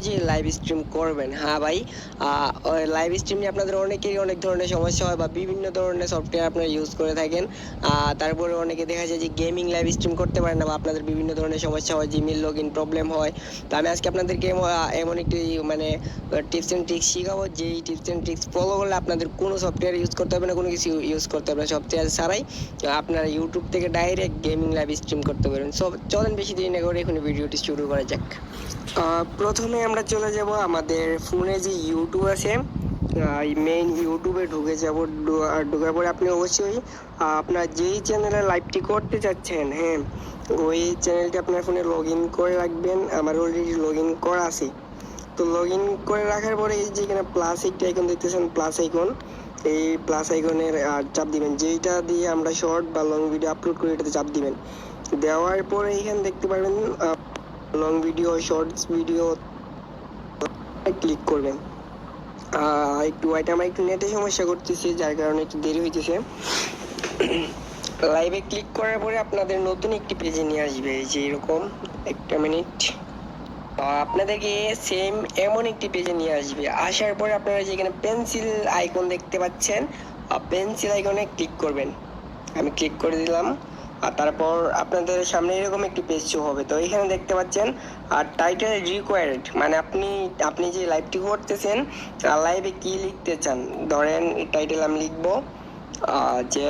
যে live stream করবেন হ্যাঁ ভাই? লাইভ স্ট্রিম নিয়ে আপনাদের অনেকেরই অনেক ধরনের সমস্যা হয় বা বিভিন্ন ধরনের সফটওয়্যার আপনারা ইউজ করে থাকেন। তারপরে অনেকে দেখা যায় যে গেমিং লাইভ স্ট্রিম করতে পারেন না বা আপনাদের বিভিন্ন ধরনের সমস্যা হয় জিমেল লগ ইন প্রবলেম হয়। তো আমি আজকে আপনাদেরকে এমন- একটি মানে টিপস অ্যান্ড ট্রিক্স শেখাবো, যেই টিপস অ্যান্ড ট্রিক্স ফলো করলে আপনাদের কোনো সফটওয়্যার ইউজ করতে হবে না, কোনো কিছু ইউজ করতে হবে না সফটওয়্যার ছাড়াই আপনারা ইউটিউব থেকে ডাইরেক্ট গেমিং লাইভ স্ট্রিম করতে পারবেন সো চলেন বেশি দেরি না করে এখন ভিডিওটি শুরু করা যাক। প্রথমে আমরা চলে যাব আমাদের ফোনে যে ইউটিউব আছে মেইন ইউটিউবে ঢুকে যাব ঢোকার পরে আপনি অবশ্যই আপনার যেই চ্যানেলে লাইভটি করতে চাচ্ছেন হ্যাঁ ওই চ্যানেলটি আপনার ফোনে লগ ইন করে রাখবেন, আমার অলরেডি লগ ইন করা আছে। তো লগ ইন করে রাখার পরে এই যে এখানে প্লাস একটা আইকন দেখতেছেন প্লাস আইকন এই প্লাস আইকনের আর চাপ দিবেন। যেইটা দিয়ে আমরা শর্ট বা লং ভিডিও আপলোড করি, এটাতে চাপ দিবেন। দেওয়ার পরে এখানে দেখতে পারবেন long video shorts video click করবেন। একটু ওয়াইট আমার একটু নেটে সমস্যা করতেছে, যার কারণে একটু দেরি হইতেছে। লাইভে ক্লিক করার পরে আপনাদের নতুন একটি পেজে নিয়ে আসবে, এই যে এরকম একটা মিনিট আপনাদেরকে সেম এমন একটি পেজে নিয়ে আসবে। আসার পরে আপনারা যেখানে পেন্সিল আইকন দেখতে পাচ্ছেন পেন্সিল আইকনে ক্লিক করবেন। আমি ক্লিক করে দিলাম। আর তারপর আপনাদের সামনে এরকম একটি পেজ শো হবে। তো এখানে দেখতে পাচ্ছেন আর টাইটেল রিকোয়ার্ড মানে আপনি আপনি যে লাইভটি করতেছেন লাইভে কি লিখতে চান? ধরেন টাইটেল আমি লিখব যে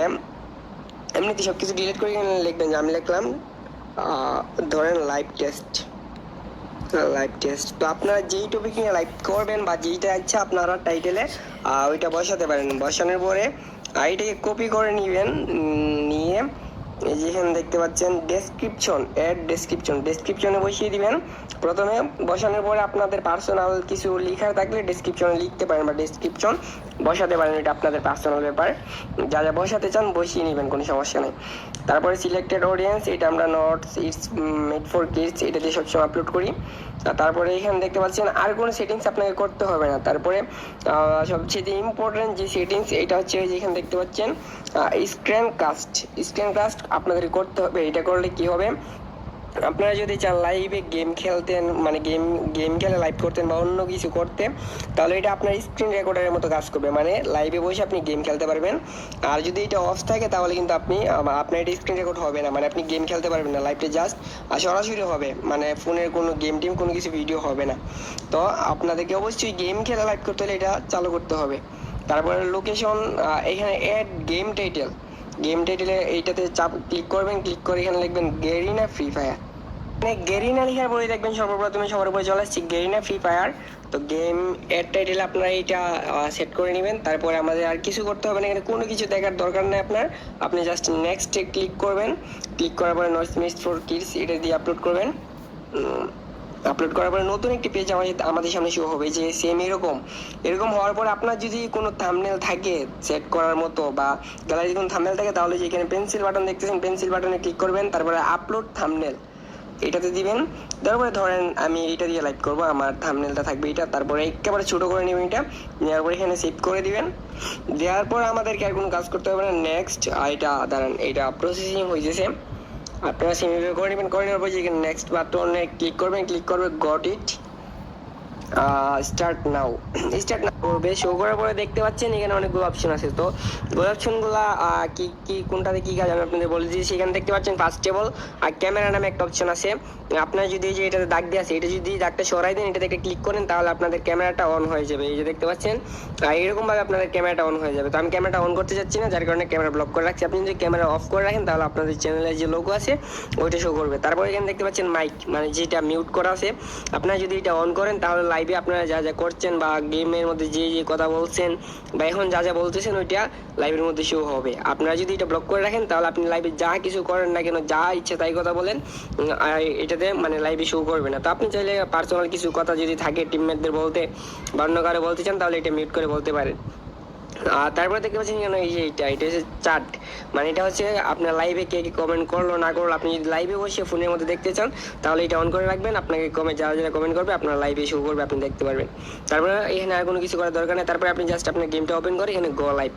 এমনিতে সব কিছু ডিলিট করে লিখবেন যে আমি লিখলাম ধরেন লাইভ টেস্ট লাইভ টেস্ট তো আপনারা যেই টপিক নিয়ে লাইভ করবেন বা যেইটা ইচ্ছা আপনারা টাইটেলে ওইটা বসাতে পারেন। বসানোর পরে আহ, এটাকে কপি করে নেবেন নিয়ে এই যে এখানে দেখতে পাচ্ছেন ডেসক্রিপশন অ্যাড ডেসক্রিপশন ডেসক্রিপশনে বসিয়ে দিবেন। প্রথমে বসানোর পরে আপনাদের পার্সোনাল কিছু লেখার থাকলে ডেসক্রিপশনে লিখতে পারেন বা ডেসক্রিপশন বসাতে পারেন, এটা আপনাদের পার্সোনাল ব্যাপার। যা যা বসাতে চান বসিয়ে নেবেন, কোনো সমস্যা নেই। তারপরে সিলেক্টেড অডিয়েন্স এটা আমরা not it's made for kids এটা দিয়ে সবসময় আপলোড করি। তারপরে এখানে দেখতে পাচ্ছেন আর কোনো সেটিংস আপনাকে করতে হবে না। তারপরে সবচেয়ে ইম্পর্টেন্ট যে সেটিংস এটা হচ্ছে যেখানে দেখতে পাচ্ছেন স্ক্রিন কাস্ট স্ক্রিন কাস্ট আপনাদের করতে হবে এটা করলে কি হবে? আপনারা যদি চান লাইভে গেম খেলতেন মানে গেম গেম খেলে লাইভ করতেন বা অন্য কিছু করতে তাহলে এটা আপনার স্ক্রিন রেকর্ডারের মতো কাজ করবে। মানে লাইভে বসে আপনি গেম খেলতে পারবেন। আর যদি এটা অফ থাকে, তাহলে কিন্তু আপনি আপনার এটা স্ক্রিন রেকর্ড হবে না। মানে আপনি গেম খেলতে পারবেন না লাইভটা জাস্ট সরাসরি হবে। মানে ফোনের কোনো গেম টিম কোনো কিছু ভিডিও হবে না। তো আপনাদেরকে অবশ্যই গেম খেলে লাইভ করতে হলে এটা চালু করতে হবে। তারপরে লোকেশন এখানে অ্যাড গেম টাইটেল গেম টাইটেলে এইটাতে চাপ ক্লিক করবেন ক্লিক করে এখানে লিখবেন গেরিনা ফ্রি ফায়ার মানে গেরিনা লেখার পরে দেখবেন সর্বপ্রথমে সবার উপরে চলে আসছে গেরিনা ফ্রি ফায়ার তো গেম এর টাইটেল আপনারা এইটা সেট করে নেবেন। তারপরে আমাদের আর কিছু করতে হবে না, এখানে কোনো কিছু দেখার দরকার নেই আপনার। আপনি জাস্ট নেক্সটে ক্লিক করবেন। ক্লিক করার পরে নয়েস মিস ফর কিডস এটা দিয়ে আপলোড করবেন। আপলোড করার পরে নতুন একটি পেজ আমাদের আমাদের সামনে শো হবে, যে সেম এরকম। এরকম হওয়ার পর আপনার যদি কোনো থাম্বনেল থাকে সেট করার মতো বা গ্যালারি কোনো থাম্বনেল থাকে, তাহলে যে এখানে পেন্সিল বাটন দেখতেছেন পেন্সিল বাটনে ক্লিক করবেন, তারপরে আপলোড থাম্বনেল এটাতে দিবেন। তারপরে ধরেন আমি এটা দিয়ে লাইক করব, আমার থাম্বনেলটা থাকবে এটা, তারপরে একেবারে ছোট করে নেবেন এটা, নেওয়ার পরে এখানে সেভ করে দিবেন। দেওয়ার পর আমাদেরকে আর কোনো কাজ করতে হবে না। নেক্সট এটা, দাঁড়ান, এটা প্রসেসিং হয়েছে আপনারা সিমিভাবে করে নেবেন করে নেওয়ার পর নেক্সট বাটনে ক্লিক করবেন ক্লিক করবে got it start now start now করবে শো করার পরে দেখতে পাচ্ছেন এখানে অনেকগুলো অপশন আছে। তো ওই অপশনগুলো কি কি, কোনটাতে কি কাজ আমি আপনাদের বলে দিয়েছি সেখানে দেখতে পাচ্ছেন ফার্স্ট টেবল আর ক্যামেরা নামে একটা অপশন আছে। আপনার যদি যে এটাতে দাগ দিয়ে আছে, এটা যদি দাগটা সরাই দেন, এটাতে একটা ক্লিক করেন, তাহলে আপনাদের ক্যামেরাটা অন হয়ে যাবে। এই যে দেখতে পাচ্ছেন আর এরকম ভাবে আপনাদের ক্যামেরাটা অন হয়ে যাবে। তো আমি ক্যামেরাটা অন করতে যাচ্ছি না, যার কারণে ক্যামেরা ব্লক করে রাখছি। আপনি যদি ক্যামেরা অফ করে রাখেন, তাহলে আপনাদের চ্যানেলে যে লোগো আছে, ওইটা শো করবে। তারপর এখানে দেখতে পাচ্ছেন মাইক মানে যেটা মিউট করা আছে। আপনারা যদি এটা অন করেন, তাহলে লাইভে আপনারা যা যা করছেন বা গেমের মধ্যে যে যে কথা বলছেন বা এখন যা যা বলতেছেন ওইটা লাইভের মধ্যে শো হবে। আপনারা যদি এটা ব্লক করে রাখেন, তাহলে আপনি লাইভে যা কিছু করেন না কেন, যা ইচ্ছে তাই কথা বলেন আর এটাতে মানে লাইভে শো করবে না। তো আপনি চাইলে পার্সোনাল কিছু কথা যদি থাকে টিমমেটদের বলতে বা অন্য কারও বলতে চান, তাহলে এটা মিউট করে বলতে পারেন। তারপরে দেখতে পাচ্ছেন কেন এই যে এটা এটা হচ্ছে চার্ট মানে এটা হচ্ছে আপনার লাইভে কে কি কমেন্ট করল, না করল, আপনি যদি লাইভে বসে ফোনের মধ্যে দেখতে চান, তাহলে এটা অন করে রাখবেন। আপনাকে কমে যারা যারা কমেন্ট করবে, আপনার লাইভে শো করবে, আপনি দেখতে পারবেন। তারপরে এখানে আর কোনো কিছু করার দরকার নেই। তারপরে আপনি জাস্ট আপনার গেমটা ওপেন করে, এখানে গো লাইভ